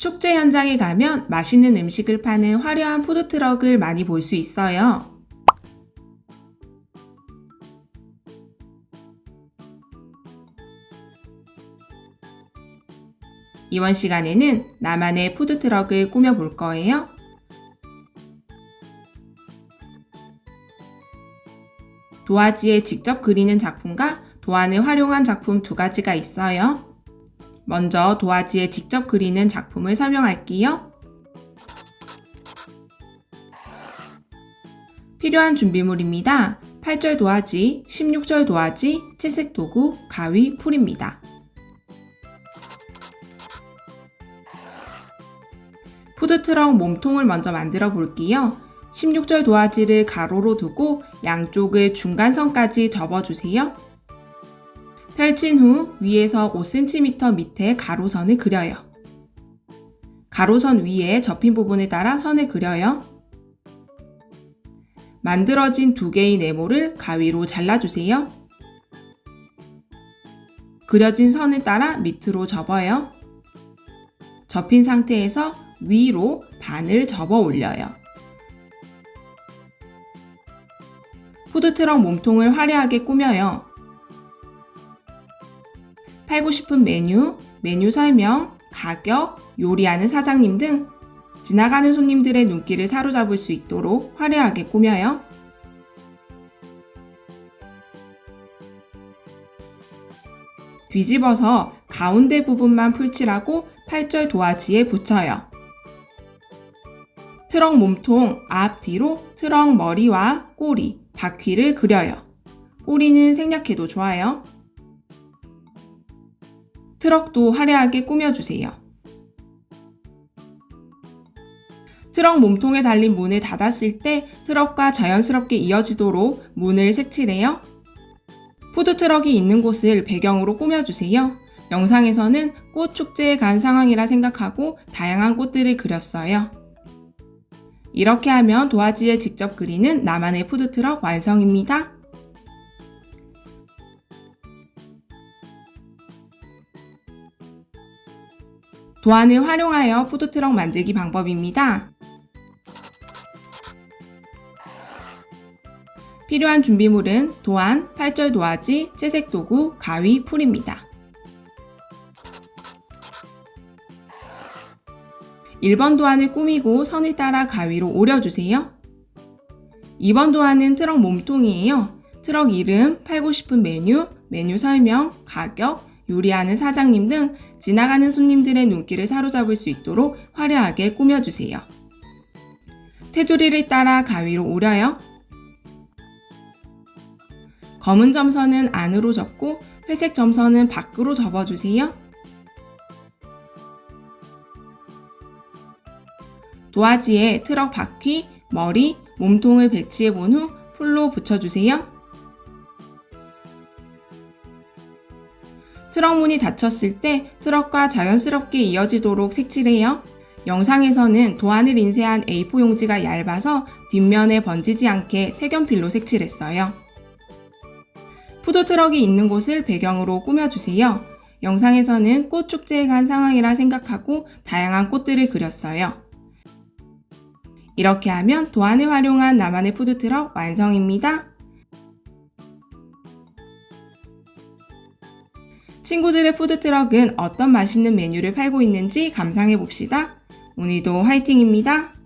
축제 현장에 가면 맛있는 음식을 파는 화려한 푸드트럭을 많이 볼 수 있어요. 이번 시간에는 나만의 푸드트럭을 꾸며볼 거예요. 도화지에 직접 그리는 작품과 도안을 활용한 작품 두 가지가 있어요. 먼저 도화지에 직접 그리는 작품을 설명할게요. 필요한 준비물입니다. 8절 도화지, 16절 도화지, 채색 도구, 가위, 풀입니다. 푸드트럭 몸통을 먼저 만들어 볼게요. 16절 도화지를 가로로 두고 양쪽을 중간선까지 접어주세요. 펼친 후 위에서 5cm 밑에 가로선을 그려요. 가로선 위에 접힌 부분에 따라 선을 그려요. 만들어진 두 개의 네모를 가위로 잘라주세요. 그려진 선을 따라 밑으로 접어요. 접힌 상태에서 위로 반을 접어 올려요. 푸드트럭 몸통을 화려하게 꾸며요. 팔고 싶은 메뉴, 메뉴 설명, 가격, 요리하는 사장님 등 지나가는 손님들의 눈길을 사로잡을 수 있도록 화려하게 꾸며요. 뒤집어서 가운데 부분만 풀칠하고 8절 도화지에 붙여요. 트럭 몸통 앞 뒤로 트럭 머리와 꼬리, 바퀴를 그려요. 꼬리는 생략해도 좋아요. 트럭도 화려하게 꾸며주세요. 트럭 몸통에 달린 문을 닫았을 때 트럭과 자연스럽게 이어지도록 문을 색칠해요. 푸드트럭이 있는 곳을 배경으로 꾸며주세요. 영상에서는 꽃 축제에 간 상황이라 생각하고 다양한 꽃들을 그렸어요. 이렇게 하면 도화지에 직접 그리는 나만의 푸드트럭 완성입니다. 도안을 활용하여 푸드트럭 만들기 방법입니다. 필요한 준비물은 도안, 8절 도화지, 채색 도구, 가위, 풀입니다. 1번 도안을 꾸미고 선을 따라 가위로 오려주세요. 2번 도안은 트럭 몸통이에요. 트럭 이름, 팔고 싶은 메뉴, 메뉴 설명, 가격, 요리하는 사장님 등 지나가는 손님들의 눈길을 사로잡을 수 있도록 화려하게 꾸며주세요. 테두리를 따라 가위로 오려요. 검은 점선은 안으로 접고 회색 점선은 밖으로 접어주세요. 도화지에 트럭 바퀴, 머리, 몸통을 배치해 본 후 풀로 붙여주세요. 트럭 문이 닫혔을 때 트럭과 자연스럽게 이어지도록 색칠해요. 영상에서는 도안을 인쇄한 A4 용지가 얇아서 뒷면에 번지지 않게 색연필로 색칠했어요. 푸드트럭이 있는 곳을 배경으로 꾸며주세요. 영상에서는 꽃 축제에 간 상황이라 생각하고 다양한 꽃들을 그렸어요. 이렇게 하면 도안을 활용한 나만의 푸드트럭 완성입니다. 친구들의 푸드트럭은 어떤 맛있는 메뉴를 팔고 있는지 감상해 봅시다. 오늘도 화이팅입니다.